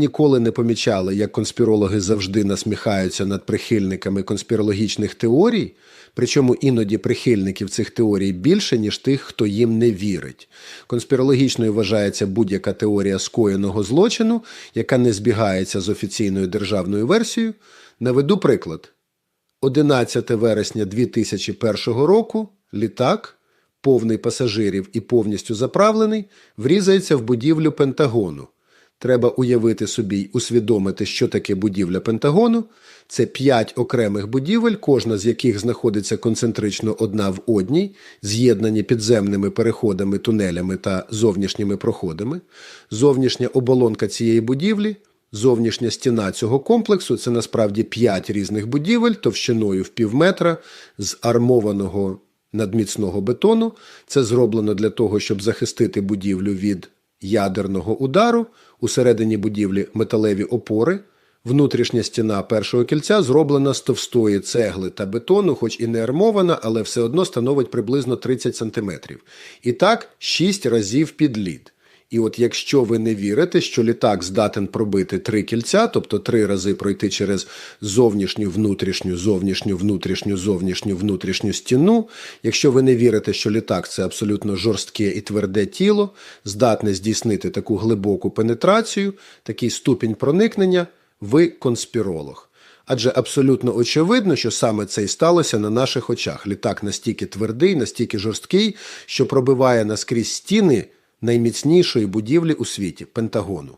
Ніколи не помічали, як конспірологи завжди насміхаються над прихильниками конспірологічних теорій, причому іноді прихильників цих теорій більше, ніж тих, хто їм не вірить. Конспірологічною вважається будь-яка теорія скоєного злочину, яка не збігається з офіційною державною версією. Наведу приклад. 11 вересня 2001 року літак, повний пасажирів і повністю заправлений, врізається в будівлю Пентагону. Треба уявити собі й усвідомити, що таке будівля Пентагону. Це п'ять окремих будівель, кожна з яких знаходиться концентрично одна в одній, з'єднані підземними переходами, тунелями та зовнішніми проходами. Зовнішня оболонка цієї будівлі, зовнішня стіна цього комплексу це насправді п'ять різних будівель товщиною в півметра з армованого надміцного бетону. Це зроблено для того, щоб захистити будівлю від ядерного удару. Усередині будівлі металеві опори. Внутрішня стіна першого кільця зроблена з товстої цегли та бетону, хоч і не армована, але все одно становить приблизно 30 см. І так 6 разів під лід. І от якщо ви не вірите, що літак здатен пробити три кільця, тобто три рази пройти через зовнішню, внутрішню, зовнішню, внутрішню, зовнішню, внутрішню стіну, якщо ви не вірите, що літак це абсолютно жорстке і тверде тіло, здатне здійснити таку глибоку пенетрацію, такий ступінь проникнення, ви конспіролог. Адже абсолютно очевидно, що саме це і сталося на наших очах. Літак настільки твердий, настільки жорсткий, що пробиває наскрізь стіни найміцнішої будівлі у світі Пентагону.